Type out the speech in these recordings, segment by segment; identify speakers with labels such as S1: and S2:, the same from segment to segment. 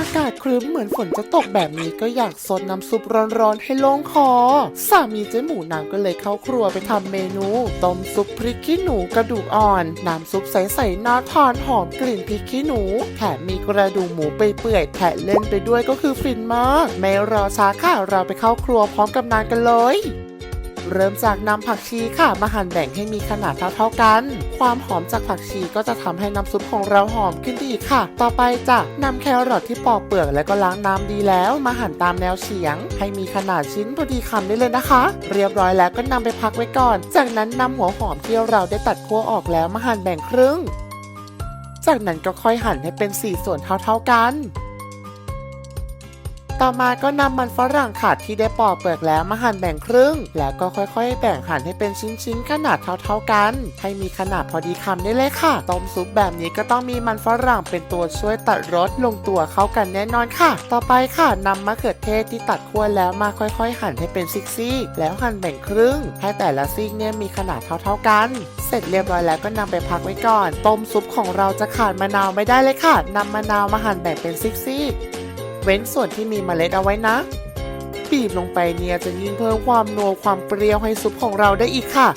S1: อากาศครึ้มเหมือนฝนจะตกแบบนี้ก็อยากซดน้ำซุปร้อนๆให้โล่งคอ สามีเจ๊หมูนางก็เลยเข้าครัวไปทำเมนูต้มซุปพริกขี้หนูกระดูกอ่อน น้ำซุปใสๆน่าทานหอมกลิ่นพริกขี้หนู แถมมีกระดูกหมูเปื่อยแทะเล่นไปด้วยก็คือฟินมาก ไม่รอช้าค่ะเราไปเข้าครัวพร้อมกับนางกันเลย เริ่มจากนำผักชีค่ะมาหั่นแบ่งให้มีขนาดเท่าๆกัน ความหอมจากผักชีก็จะทำให้น้ำซุปของเราหอมขึ้นอีกค่ะ ต่อไปจะนำแครอทที่ปอกเปลือกแล้วก็ล้างน้ำดีแล้ว มาหั่นตามแนวเฉียง ให้มีขนาดชิ้นพอดีคำได้เลยนะคะ เรียบร้อยแล้วก็นำไปพักไว้ก่อน จากนั้นนำหัวหอมที่เราได้ตัดขั้วออกแล้วมาหั่นแบ่งครึ่ง จากนั้นก็ค่อยหั่นให้เป็นสี่ส่วนเท่าๆกัน ต่อมาก็นำมันฝรั่งค่ะที่ได้ปอกเปลือกแล้วมาหั่นแบ่งครึ่ง แล้วก็ค่อยๆ แบ่งหั่นให้เป็นชิ้นๆ ขนาดเท่าๆกัน ให้มีขนาดพอดีคำได้เลยค่ะ ต้มซุปแบบนี้ก็ต้องมีมันฝรั่งเป็นตัวช่วยตัดรสลงตัวเข้ากันแน่นอนค่ะ ต่อไปค่ะนำมะเขือเทศที่ตัดขั้วแล้วมาค่อยๆ หั่นให้เป็นซิกซี่แล้วหั่นแบ่งครึ่ง ให้แต่ละซีกเนี่ยมีขนาดเท่าๆกัน เสร็จเรียบร้อยแล้วก็นำไปพักไว้ก่อน ต้มซุปของเราจะขาดมะนาวไม่ได้เลยค่ะนำมะนาวมาหั่นแบ่งเป็นซิกซี่ เว้นส่วนที่มีเมล็ดเอาไว้นะ บีบลงไปเนี่ยจะยิ่งเพิ่มความนัวความเปรี้ยวให้ซุปของเราได้อีกค่ะ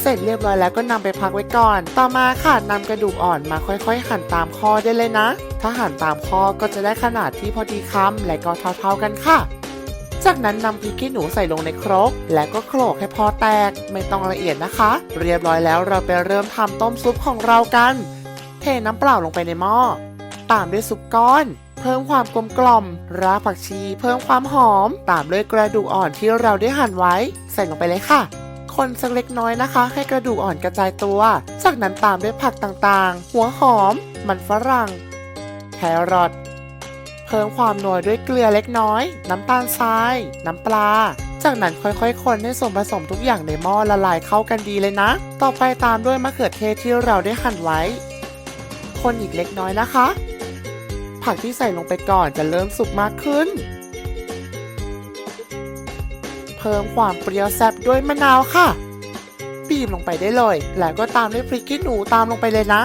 S1: เสร็จเรียบร้อยแล้วก็นำไปพักไว้ก่อน ต่อมาค่ะนำกระดูกอ่อนมาค่อยๆ หั่นตามข้อได้เลยนะ ถ้าหั่นตามข้อก็จะได้ขนาดที่พอดีคำและก็เท่าๆกันค่ะจากนั้นนำพริกขี้หนูใส่ลงในครก และก็โขลกให้พอแตก ไม่ต้องละเอียดนะคะ เรียบร้อยแล้วเราไปเริ่มทำต้มซุปของเรากัน เทน้ำเปล่าลงไปในหม้อ ตามด้วยซุปก้อน เพิ่มความกลมกล่อม รากผักชี เพิ่มความหอม ตามด้วยกระดูกอ่อนที่เราได้หั่นไว้ ใส่ลงไปเลยค่ะ คนสักเล็กน้อยนะคะ ให้กระดูกอ่อนกระจายตัว จากนั้นตามด้วยผักต่างๆ หัวหอม มันฝรั่ง แครอท เพิ่มความนัวด้วยเกลือเล็กน้อย น้ำตาลทราย น้ำปลาจากนั้นค่อยๆ คนให้ส่วนผสมทุกอย่างในหม้อละลายเข้ากันดีเลยนะ ต่อไปตามด้วยมะเขือเทศที่เราได้หั่นไว้ คนอีกเล็กน้อยนะคะ ผักที่ใส่ลงไปก่อนจะเริ่มสุกมากขึ้น เพิ่มความเปรี้ยวแซ่บด้วยมะนาวค่ะ บีบลงไปได้เลย แล้วก็ตามด้วยพริกขี้หนูตามลงไปเลยนะ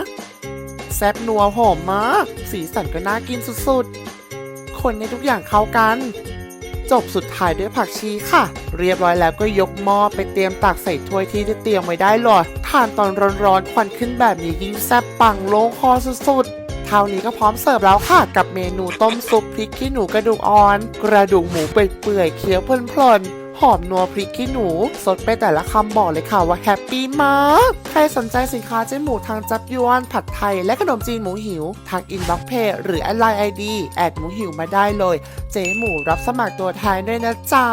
S1: แซ่บนัวหอมมาก สีสันก็น่ากินสุดๆ คนให้ทุกอย่างเข้ากัน จบสุดท้ายด้วยผักชีค่ะ เรียบร้อยแล้วก็ยกหม้อไปเตรียมตักใส่ถ้วยที่ได้เตรียมไว้ได้เลยทานตอนร้อนๆควันขึ้นแบบนี้ยิ่งแซ่บปังโล่งคอสุดๆ เท่านี้ก็พร้อมเสิร์ฟแล้วค่ะ กับเมนูต้มซุปพริกขี้หนูกระดูกอ่อน กระดูกหมูเปื่อยๆเคี้ยวเพลินๆหอมนัวพริกขี้หนู สดไปแต่ละคำบอกเลยค่ะว่าแฮปปี้มาก ใครสนใจสินค้าเจ๊หมูทางจับยวน ผัดไทย และขนมจีนหมูหิว ทางอินบ็อกเพจหรือแอดไลน์ไอดีแอดหมูหิวมาได้เลย เจ๊หมูรับสมัครตัวแทนด้วยนะจ๊ะ